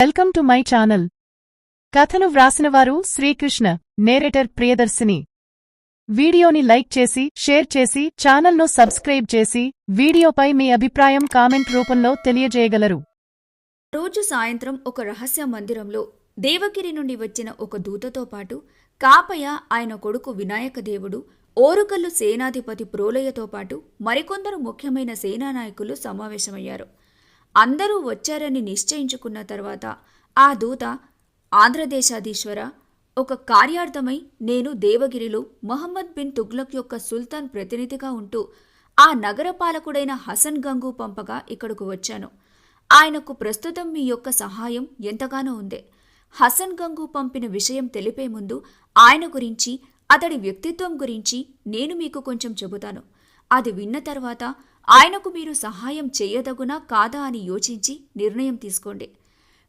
Welcome to my channel. కథను వ్రాసినవారు Srikrishna narrator Priyadarshini. వీడియోని like చేసి షేర్ చేసి ఛానల్ను సబ్స్క్రైబ్ చేసి వీడియోపై మీ అభిప్రాయం కామెంట్ రూపంలో తెలియజేయగలరు. రోజు సాయంత్రం ఒక రహస్య మందిరంలో దేవగిరి నుండి వచ్చిన ఒక దూతతో పాటు కాపయ ఆయన కొడుకు వినాయక దేవుడు ఓరుకల్లు సేనాధిపతి ప్రోలయ్యతో పాటు మరికొందరు ముఖ్యమైన సేనా నాయకులు సమావేశమయ్యారు. అందరూ వచ్చారని నిశ్చయించుకున్న తర్వాత ఆ దూత ఆంధ్రదేశాధీశ్వర ఒక కార్యార్థమై నేను దేవగిరిలో మొహమ్మద్ బిన్ తుగ్లక్ యొక్క సుల్తాన్ ప్రతినిధిగా ఉంటూ ఆ నగరపాలకుడైన హసన్ గంగు పంపగా ఇక్కడకు వచ్చాను. ఆయనకు ప్రస్తుతం మీ యొక్క సహాయం ఎంతగానో ఉంది. హసన్ గంగు పంపిన విషయం తెలిపే ముందు ఆయన గురించి అతడి వ్యక్తిత్వం గురించి నేను మీకు కొంచెం చెబుతాను. అది విన్న తర్వాత ఆయనకు మీరు సహాయం చేయదగునా కాదా అని యోచించి నిర్ణయం తీసుకోండి.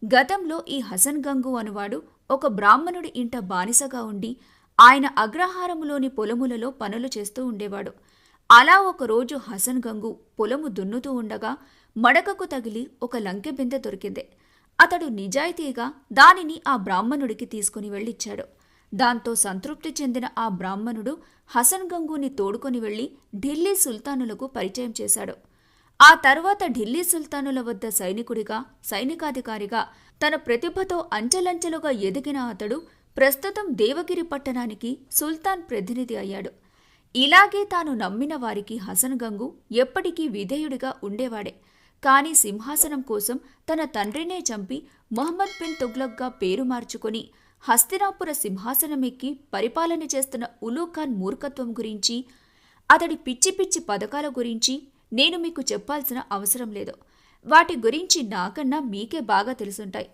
గతంలో ఈ హసన్ గంగు అనువాడు ఒక బ్రాహ్మణుడి ఇంట బానిసగా ఉండి ఆయన అగ్రహారములోని పొలములలో పనులు చేస్తూ ఉండేవాడు. అలా ఒకరోజు హసన్ గంగు పొలము దున్నుతూ ఉండగా మడకకు తగిలి ఒక లంకె బిందె దొరికింది. అతడు నిజాయితీగా దానిని ఆ బ్రాహ్మణుడికి తీసుకుని వెళ్ళిచ్చాడు. దాంతో సంతృప్తి చెందిన ఆ బ్రాహ్మణుడు హసన్ గంగూని తోడుకొని వెళ్ళి ఢిల్లీ సుల్తానులకు పరిచయం చేశాడు. ఆ తర్వాత ఢిల్లీ సుల్తానుల వద్ద సైనికుడిగా సైనికాధికారిగా తన ప్రతిభతో అంచెలంచెలుగా ఎదిగిన అతడు ప్రస్తుతం దేవగిరి పట్టణానికి సుల్తాన్ ప్రతినిధి అయ్యాడు. ఇలాగే తాను నమ్మిన వారికి హసన్ గంగు ఎప్పటికీ విధేయుడిగా ఉండేవాడే. కానీ సింహాసనం కోసం తన తండ్రినే చంపి మొహమ్మద్ బిన్ తుగ్లక్గా పేరు మార్చుకొని హస్తినాపుర సింహాసనమెక్కి పరిపాలన చేస్తున్న ఉలూఖాన్ మూర్ఖత్వం గురించి అతడి పిచ్చి పిచ్చి పథకాల గురించి నేను మీకు చెప్పాల్సిన అవసరం లేదు. వాటి గురించి నాకన్నా మీకే బాగా తెలుసుంటాయి.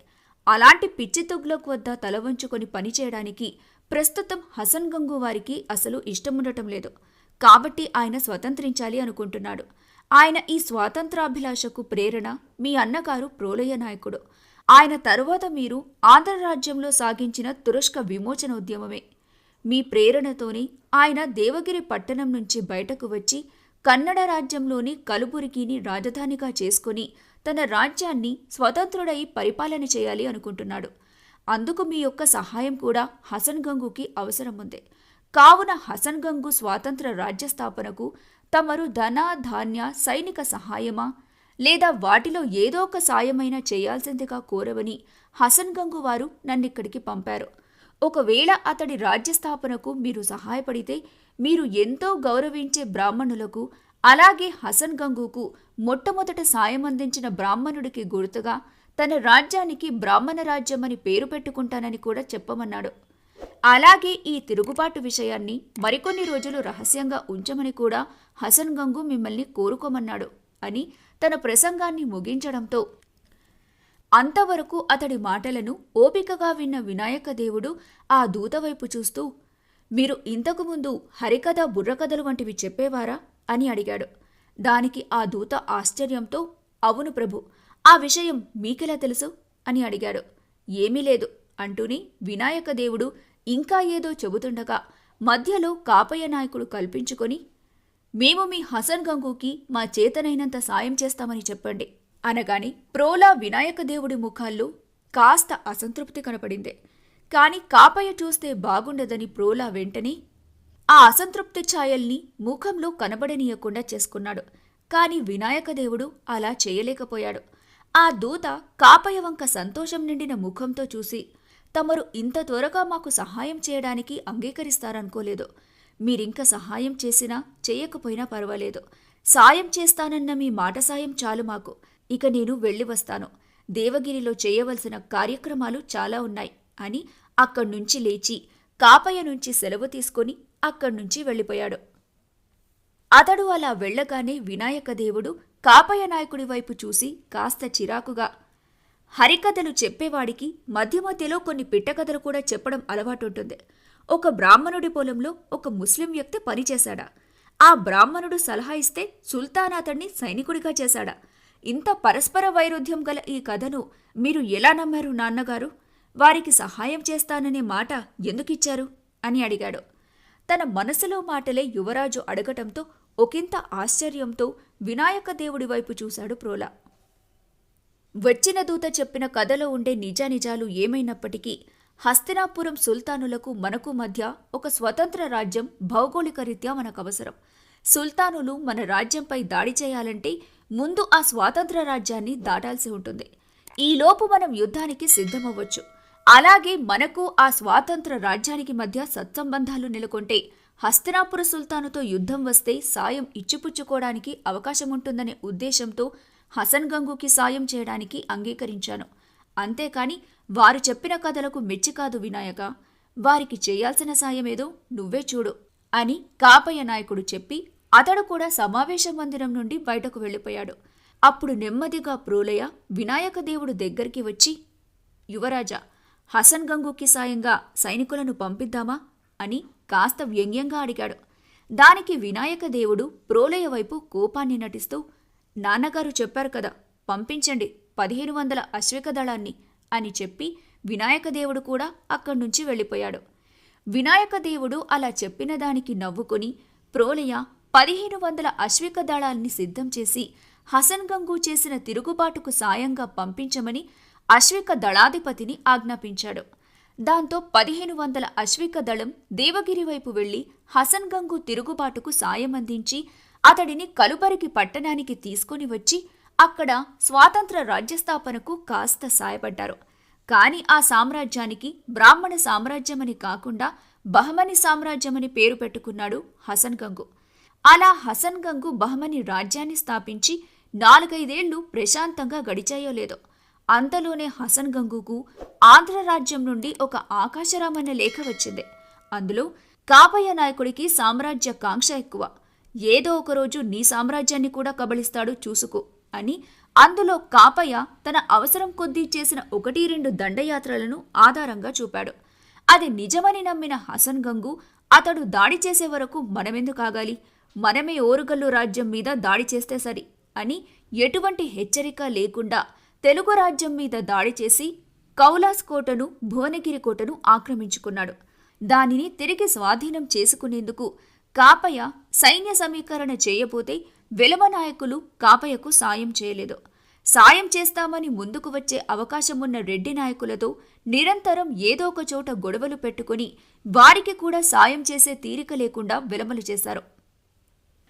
అలాంటి పిచ్చి తుగ్లక్ వద్ద తల వంచుకొని పనిచేయడానికి ప్రస్తుతం హసన్ గంగు వారికి అసలు ఇష్టముండటం లేదు. కాబట్టి ఆయన స్వతంత్రించాలి అనుకుంటున్నాడు. ఆయన ఈ స్వాతంత్రాభిలాషకు ప్రేరణ మీ అన్నగారు ప్రోలయ నాయకుడు. ఆయన తరువాత మీరు ఆంధ్ర రాజ్యంలో సాగించిన తురష్క విమోచన ఉద్యమమే మీ ప్రేరణతోనే ఆయన దేవగిరి పట్టణం నుంచి బయటకు వచ్చి కన్నడ రాజ్యంలోని కలుబురికిని రాజధానిగా చేసుకుని తన రాజ్యాన్ని స్వతంత్రుడై పరిపాలన చేయాలి అనుకుంటున్నాడు. అందుకు మీ యొక్క సహాయం కూడా హసన్ గంగుకి అవసరం ఉంది కావున హసన్ గంగు స్వాతంత్ర రాజ్య స్థాపనకు తమరు ధన ధాన్య సైనిక సహాయమా? లేదా వాటిలో ఏదో ఒక సాయమైనా చేయాల్సిందిగా కోరవని హసన్ గంగు వారు నన్నిక్కడికి పంపారు. ఒకవేళ అతడి రాజ్యస్థాపనకు మీరు సహాయపడితే మీరు ఎంతో గౌరవించే బ్రాహ్మణులకు అలాగే హసన్ గంగుకు మొట్టమొదట సాయం అందించిన బ్రాహ్మణుడికి గుర్తుగా తన రాజ్యానికి బ్రాహ్మణ రాజ్యం అని పేరు పెట్టుకుంటానని కూడా చెప్పమన్నాడు. అలాగే ఈ తిరుగుబాటు విషయాన్ని మరికొన్ని రోజులు రహస్యంగా ఉంచమని కూడా హసన్ గంగు మిమ్మల్ని కోరుకోమన్నాడు అని తన ప్రసంగాన్ని ముగించడంతో అంతవరకు అతడి మాటలను ఓపికగా విన్న వినాయక దేవుడు ఆ దూత వైపు చూస్తూ మీరు ఇంతకుముందు హరికథ బుర్రకథలు వంటివి చెప్పేవారా? అని అడిగాడు. దానికి ఆ దూత ఆశ్చర్యంతో అవును ప్రభు ఆ విషయం మీకెలా తెలుసు? అని అడిగాడు. ఏమీ లేదు అంటూనే వినాయక దేవుడు ఇంకా ఏదో చెబుతుండగా మధ్యలో కాపయ్య నాయకుడు కల్పించుకొని మేము మీ హసన్ గంగూకి మా చేతనైనంత సాయం చేస్తామని చెప్పండి. అనగాని ప్రోలా వినాయక దేవుడి ముఖాల్లో కాస్త అసంతృప్తి కనపడింది. కాని కాపయ్య చూస్తే బాగుండదని ప్రోలా వెంటనే ఆ అసంతృప్తి ఛాయల్ని ముఖంలో కనబడనీయకుండా చేసుకున్నాడు. కాని వినాయక దేవుడు అలా చేయలేకపోయాడు. ఆ దూత కాపయ్య వంక సంతోషం నిండిన ముఖంతో చూసి తమరు ఇంత త్వరగా మాకు సహాయం చేయడానికి అంగీకరిస్తారనుకోలేదు. మీరింక సహాయం చేసినా చేయకపోయినా పర్వాలేదు. సాయం చేస్తానన్న మీ మాట సాయం చాలు మాకు. ఇక నేను వెళ్ళి వస్తాను. దేవగిరిలో చేయవలసిన కార్యక్రమాలు చాలా ఉన్నాయి అని అక్కడ్నుంచి లేచి కాపయ్య నుంచి సెలవు తీసుకొని అక్కడ్నుంచి వెళ్ళిపోయాడు. అతడు అలా వెళ్ళగానే వినాయక దేవుడు కాపయ్య నాయకుడి వైపు చూసి కాస్త చిరాకుగా హరికథలు చెప్పేవాడికి మధ్య మధ్యలో కొన్ని పిట్టకథలు కూడా చెప్పడం అలవాటుంటుంది. ఒక బ్రాహ్మణుడి పొలంలో ఒక ముస్లిం వ్యక్తి పనిచేశాడా? ఆ బ్రాహ్మణుడు సలహా ఇస్తే సుల్తాన్ అతన్ని సైనికుడిగా చేశాడా? ఇంత పరస్పర వైరుధ్యం గల ఈ కథను మీరు ఎలా నమ్మారు నాన్నగారు? వారికి సహాయం చేస్తాననే మాట ఎందుకిచ్చారు? అని అడిగాడు. తన మనసులో మాటలే యువరాజు అడగటంతో ఒకంత ఆశ్చర్యంతో వినాయక దేవుడి వైపు చూశాడు ప్రోలా. వచ్చిన దూత చెప్పిన కథలో ఉండే నిజానిజాలు ఏమైనప్పటికీ హస్తినాపురం సుల్తానులకు మనకు మధ్య ఒక స్వతంత్ర రాజ్యం భౌగోళిక రీత్యా మనకు అవసరం. సుల్తానులు మన రాజ్యంపై దాడి చేయాలంటే ముందు ఆ స్వాతంత్ర రాజ్యాన్ని దాటాల్సి ఉంటుంది. ఈలోపు మనం యుద్ధానికి సిద్ధమవ్వచ్చు. అలాగే మనకు ఆ స్వాతంత్ర రాజ్యానికి మధ్య సత్సంబంధాలు నెలకొంటే హస్తినాపుర సుల్తానుతో యుద్ధం వస్తే సాయం ఇచ్చిపుచ్చుకోవడానికి అవకాశం ఉంటుందనే ఉద్దేశంతో హసన్ గంగుకి సాయం చేయడానికి అంగీకరించాను. అంతేకాని వారు చెప్పిన కథలకు మెచ్చి కాదు వినాయక. వారికి చేయాల్సిన సాయమేదో నువ్వే చూడు అని కాపయ్య నాయకుడు చెప్పి అతడు కూడా సమావేశ మందిరం నుండి బయటకు వెళ్ళిపోయాడు. అప్పుడు నెమ్మదిగా ప్రోలయ వినాయక దేవుడు దగ్గరికి వచ్చి యువరాజా హసన్ గంగుకి సాయంగా సైనికులను పంపిద్దామా? అని కాస్త వ్యంగ్యంగా అడిగాడు. దానికి వినాయక దేవుడు ప్రోలయ వైపు కోపాన్ని నటిస్తూ నాన్నగారు చెప్పారు కదా పంపించండి పదిహేను వందల అశ్విక దళాన్ని అని చెప్పి వినాయక దేవుడు కూడా అక్కడి నుంచి వెళ్ళిపోయాడు. వినాయక దేవుడు అలా చెప్పిన దానికి నవ్వుకొని ప్రోలయ పదిహేను వందల అశ్విక దళాల్ని సిద్ధం చేసి హసన్ గంగు చేసిన తిరుగుబాటుకు సాయంగా పంపించమని అశ్విక దళాధిపతిని ఆజ్ఞాపించాడు. దాంతో పదిహేను వందల అశ్విక దళం దేవగిరి వైపు వెళ్ళి హసన్ గంగు తిరుగుబాటుకు సాయం అందించి అతడిని కలుబరికి పట్టణానికి తీసుకొని వచ్చి అక్కడ స్వాతంత్ర రాజ్యస్థాపనకు కాస్త సాయపడ్డారు. కానీ ఆ సామ్రాజ్యానికి బ్రాహ్మణ సామ్రాజ్యమని కాకుండా బహమని సామ్రాజ్యమని పేరు పెట్టుకున్నాడు హసన్ గంగు. అలా హసన్ గంగు బహమని రాజ్యాన్ని స్థాపించి నాలుగైదేళ్ళు ప్రశాంతంగా గడిచాయో లేదో. అంతలోనే హసన్ గంగుకు ఆంధ్ర రాజ్యం నుండి ఒక ఆకాశరామన్న లేఖ వచ్చింది. అందులో కాపయ్య నాయకుడికి సామ్రాజ్య కాంక్ష ఎక్కువ. ఏదో ఒకరోజు నీ సామ్రాజ్యాన్ని కూడా కబళిస్తాడు చూసుకో. అని అందులో కాపయ్య తన అవసరం కొద్దీ చేసిన ఒకటి రెండు దండయాత్రలను ఆధారంగా చూపాడు. అది నిజమని నమ్మిన హసన్ గంగు అతడు దాడి చేసే వరకు మనమెందుకు ఆగాలి? మనమే ఓరుగల్లు రాజ్యం మీద దాడి చేస్తే సరి అని ఎటువంటి హెచ్చరిక లేకుండా తెలుగు రాజ్యం మీద దాడి చేసి కౌలాస్ కోటను భువనగిరి కోటను ఆక్రమించుకున్నాడు. దానిని తిరిగి స్వాధీనం చేసుకునేందుకు కాపయ్య సైన్య సమీకరణ చేయబోతే వెలమ నాయకులు కాపయ్యకు సాయం చేయలేదు. సాయం చేస్తామని ముందుకు వచ్చే అవకాశమున్న రెడ్డి నాయకులతో నిరంతరం ఏదో ఒక చోట గొడవలు పెట్టుకుని వారికి కూడా సాయం చేసే తీరిక లేకుండా విలమలు చేశారు.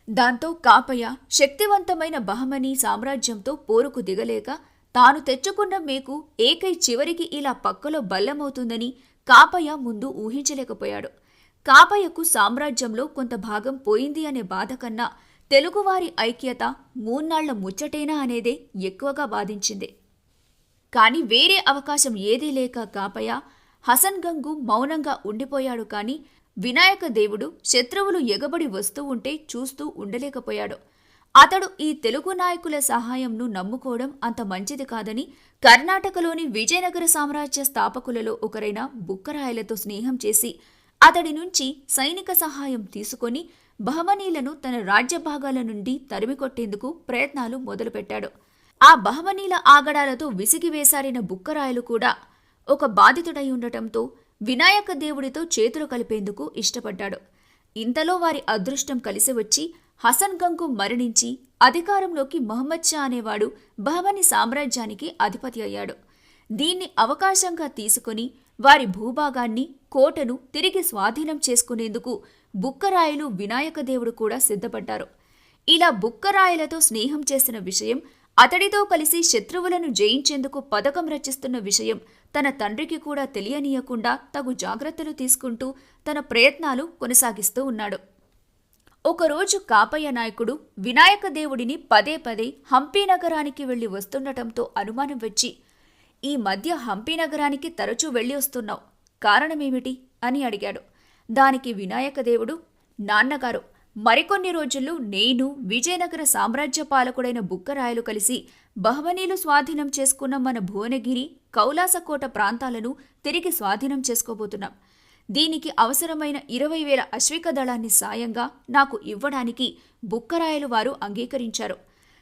దాంతో కాపయ్య శక్తివంతమైన బహమనీ సామ్రాజ్యంతో పోరుకు దిగలేక తాను తెచ్చుకున్న మేకు ఏకై చివరికి ఇలా పక్కలో బల్లమవుతుందని కాపయ్య ముందు ఊహించలేకపోయాడు. కాపయ్యకు సామ్రాజ్యంలో కొంత భాగం పోయింది అనే బాధ కన్నా తెలుగువారి ఐక్యత మూన్నాళ్ళ ముచ్చటేనా అనేదే ఎక్కువగా బాధించింది. కాని వేరే అవకాశం ఏదీ లేక కాపయ హసన్ గంగు మౌనంగా ఉండిపోయాడు కాని వినాయక దేవుడు శత్రువులు ఎగబడి వస్తూ ఉంటే చూస్తూ ఉండలేకపోయాడు. అతడు ఈ తెలుగు నాయకుల సహాయంను నమ్ముకోవడం అంత మంచిది కాదని కర్ణాటకలోని విజయనగర సామ్రాజ్య స్థాపకులలో ఒకరైన బుక్కరాయలతో స్నేహం చేసి అతడి నుంచి సైనిక సహాయం తీసుకొని బహమనీలను తన రాజ్య భాగాల నుండి తరిమికొట్టేందుకు ప్రయత్నాలు మొదలుపెట్టాడు. ఆ బహమనీల ఆగడాలతో విసిగివేశారిన బుక్కరాయలు కూడా ఒక బాధితుడై ఉండటంతో వినాయక దేవుడితో చేతులు కలిపేందుకు ఇష్టపడ్డాడు. ఇంతలో వారి అదృష్టం కలిసి వచ్చి హసన్ గంగు మరణించి అధికారంలోకి మహమ్మద్ షా అనేవాడు బహమని సామ్రాజ్యానికి అధిపతి అయ్యాడు. దీన్ని అవకాశంగా తీసుకుని వారి భూభాగాన్ని కోటను తిరిగి స్వాధీనం చేసుకునేందుకు బుక్కరాయలు వినాయక దేవుడు కూడా సిద్ధపడ్డారు. ఇలా బుక్కరాయలతో స్నేహం చేసిన విషయం అతడితో కలిసి శత్రువులను జయించేందుకు పథకం రచిస్తున్న విషయం తన తండ్రికి కూడా తెలియనీయకుండా తగు జాగ్రత్తలు తీసుకుంటూ తన ప్రయత్నాలు కొనసాగిస్తూ ఉన్నాడు. ఒకరోజు కాపయ్య నాయకుడు వినాయక దేవుడిని పదే పదే హంపీ నగరానికి వెళ్ళి వస్తుండటంతో అనుమానం వచ్చి ఈ మధ్య హంపీ నగరానికి తరచూ వెళ్ళి వస్తున్నావు కారణమేమిటి? అని అడిగాడు. దానికి వినాయక దేవుడు నాన్నగారు. మరికొన్ని రోజుల్లో నేను విజయనగర సామ్రాజ్య పాలకుడైన బుక్కరాయలు కలిసి బహమనీలు స్వాధీనం చేసుకున్న మన భువనగిరి కౌలాసకోట ప్రాంతాలను తిరిగి స్వాధీనం చేసుకోబోతున్నాం. దీనికి అవసరమైన ఇరవై వేల అశ్విక దళాన్ని సాయంగా నాకు ఇవ్వడానికి బుక్కరాయలు వారు అంగీకరించారు.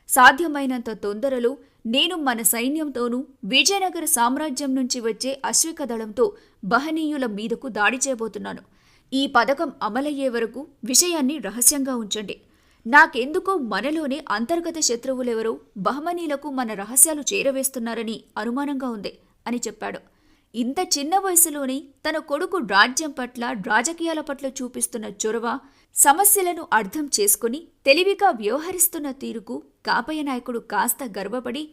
సాధ్యమైనంత తొందరలో నేను మన సైన్యంతోనూ విజయనగర సామ్రాజ్యం నుంచి వచ్చే అశ్విక దళంతో బహనీయుల మీదకు దాడి చేయబోతున్నాను. ఈ పథకం అమలయ్యే వరకు విషయాన్ని రహస్యంగా ఉంచండి. నాకెందుకో మనలోనే అంతర్గత శత్రువులెవరో బహమనీలకు మన రహస్యాలు చేరవేస్తున్నారని అనుమానంగా ఉంది అని చెప్పాడు. ఇంత చిన్న వయసులోనే తన కొడుకు రాజ్యం పట్ల రాజకీయాల పట్ల చూపిస్తున్న చొరవ సమస్యలను అర్థం చేసుకుని తెలివిగా వ్యవహరిస్తున్న తీరుకు కాపయ్య నాయకుడు కాస్త గర్వపడి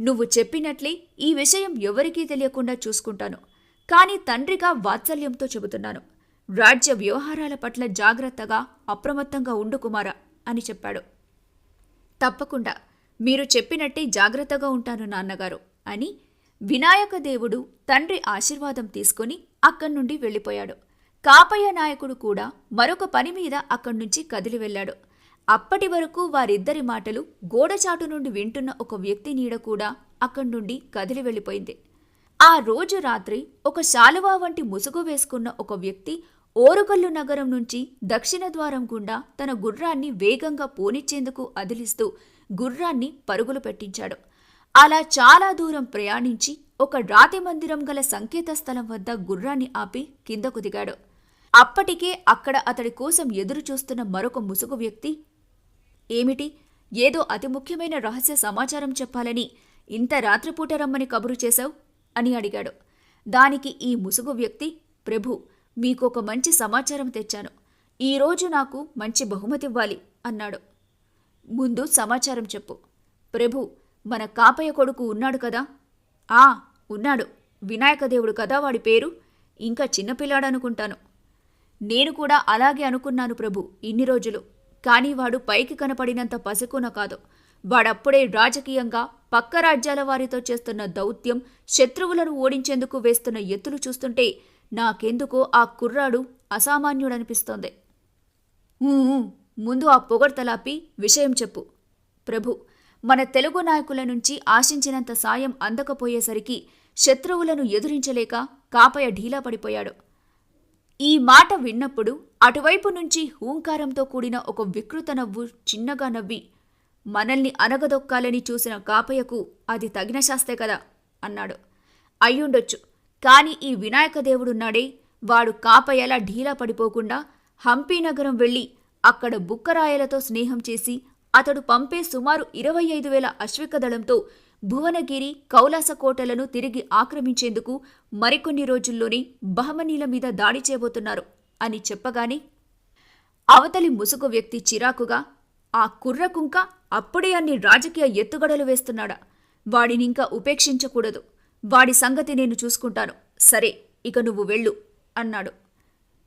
నువ్వు చెప్పినట్లే ఈ విషయం ఎవరికీ తెలియకుండా చూసుకుంటాను. కానీ తండ్రిగా వాత్సల్యంతో చెబుతున్నాను. రాజ్య వ్యవహారాల పట్ల జాగ్రత్తగా అప్రమత్తంగా ఉండు కుమారా అని చెప్పాడు. తప్పకుండా మీరు చెప్పినట్టే జాగ్రత్తగా ఉంటాను నాన్నగారు అని వినాయక దేవుడు తండ్రి ఆశీర్వాదం తీసుకుని అక్కడి నుండి వెళ్ళిపోయాడు. కాపయ్య నాయకుడు కూడా మరొక పని మీద అక్కడి నుంచి కదిలి వెళ్ళాడు. అప్పటి వరకు వారిద్దరి మాటలు గోడచాటు నుండి వింటున్న ఒక వ్యక్తి నీడ కూడా అక్కడి నుండి కదిలి వెళ్ళిపోయింది. ఆ రోజు రాత్రి ఒక శాలువా వంటి ముసుగు వేసుకున్న ఒక వ్యక్తి ఓరగల్లు నగరం నుంచి దక్షిణ ద్వారం గుండా తన గుర్రాన్ని వేగంగా పోనిచ్చేందుకు అదిలిస్తూ గుర్రాన్ని పరుగులు పెట్టించాడు. అలా చాలా దూరం ప్రయాణించి ఒక రాతి మందిరం గల సంకేత స్థలం వద్ద గుర్రాన్ని ఆపి కిందకు దిగాడు. అప్పటికే అక్కడ అతడి కోసం ఎదురు చూస్తున్న మరొక ముసుగు వ్యక్తి ఏమిటి? ఏదో అతి ముఖ్యమైన రహస్య సమాచారం చెప్పాలని ఇంత రాత్రిపూట రమ్మని కబురు చేశావు? అని అడిగాడు. దానికి ఈ ముసుగు వ్యక్తి ప్రభు మీకు ఒక మంచి సమాచారం తెచ్చాను. ఈరోజు నాకు మంచి బహుమతి ఇవ్వాలి అన్నాడు. ముందు సమాచారం చెప్పు. ప్రభు మన కాపయ్య కొడుకు ఉన్నాడు కదా? ఆ ఉన్నాడు. వినాయకదేవుడు కదా వాడి పేరు? ఇంకా చిన్నపిల్లాడనుకుంటాను నేను కూడా అలాగే అనుకున్నాను ప్రభు ఇన్ని రోజులు. కానీ వాడు పైకి కనపడినంత పసికున కాదు. వాడప్పుడే రాజకీయంగా పక్క రాజ్యాల వారితో చేస్తున్న దౌత్యం శత్రువులను ఓడించేందుకు వేస్తున్న ఎత్తులు చూస్తుంటే నాకెందుకో ఆ కుర్రాడు అసామాన్యుడనిపిస్తోంది. ఊ, ముందు ఆ పొగడ్తలాపి విషయం చెప్పు. ప్రభు మన తెలుగు నాయకుల నుంచి ఆశించినంత సాయం అందకపోయేసరికి శత్రువులను ఎదురించలేక కాపయ ఢీలా పడిపోయాడు. ఈ మాట విన్నప్పుడు అటువైపు నుంచి హూంకారంతో కూడిన ఒక వికృత నవ్వు చిన్నగా నవ్వి మనల్ని అనగదొక్కాలని చూసిన కాపయ్యకు అది తగిన శాస్తే కదా? అన్నాడు. అయ్యుండొచ్చు. కానీ ఈ వినాయక దేవుడున్నాడే. వాడు కాపయ్యలా ఢీలా పడిపోకుండా హంపీనగరం వెళ్ళి అక్కడ బుక్కరాయలతో స్నేహం చేసి అతడు పంపే సుమారు ఇరవై ఐదు వేల అశ్వికదళంతో భువనగిరి కౌలాస కోటలను తిరిగి ఆక్రమించేందుకు మరికొన్ని రోజుల్లోనే బహమనీల మీద దాడి చేయబోతున్నారు అని చెప్పగానే అవతలి ముసుగు వ్యక్తి చిరాకుగా ఆ కుర్రకుంక అప్పుడే అన్ని రాజకీయ ఎత్తుగడలు వేస్తున్నాడా? వాడినింకా ఉపేక్షించకూడదు. వాడి సంగతి నేను చూసుకుంటాను. సరే ఇక నువ్వు వెళ్ళు అన్నాడు.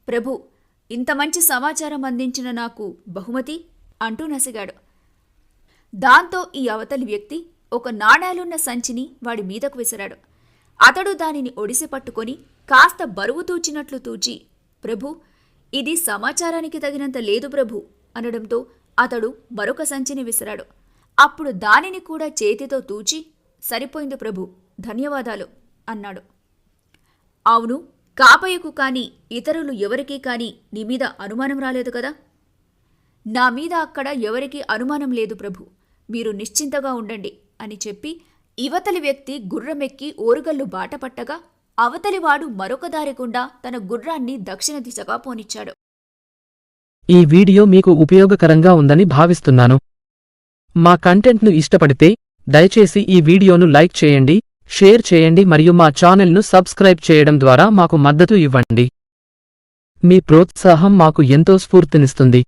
ప్రభు ఇంత మంచి సమాచారం అందించిన నాకు బహుమతి? అంటూ నసిగాడు. దాంతో ఈ అవతలి వ్యక్తి ఒక నాణేలున్న సంచిని వాడి మీదకు విసిరాడు. అతడు దానిని ఒడిసి పట్టుకొని కాస్త బరువు తూచినట్లు తూచి ప్రభు ఇది సమాచారానికి తగినంత లేదు ప్రభు అనడంతో అతడు మరొక సంచిని విసిరాడు. అప్పుడు దానిని కూడా చేతితో తూచి సరిపోయింది ప్రభు ధన్యవాదాలు అన్నాడు. అవును కాపయ్యకు కానీ ఇతరులు ఎవరికీ కానీ నీ మీద అనుమానం రాలేదు కదా? నా మీద అక్కడ ఎవరికీ అనుమానం లేదు ప్రభు. మీరు నిశ్చింతగా ఉండండి అని చెప్పి ఇవతలి వ్యక్తి గుర్రమెక్కి ఓరుగల్లు బాటపట్టగా అవతలివాడు మరొక దారికుండా తన గుర్రాన్ని దక్షిణ దిశగా పోనిచ్చాడు. ఈ వీడియో మీకు ఉపయోగకరంగా ఉందని భావిస్తున్నాను. మా కంటెంట్ను ఇష్టపడితే దయచేసి ఈ వీడియోను లైక్ చేయండి షేర్ చేయండి మరియు మా ఛానల్ను సబ్స్క్రైబ్ చేయడం ద్వారా మాకు మద్దతు ఇవ్వండి. మీ ప్రోత్సాహం మాకు ఎంతో స్ఫూర్తినిస్తుంది.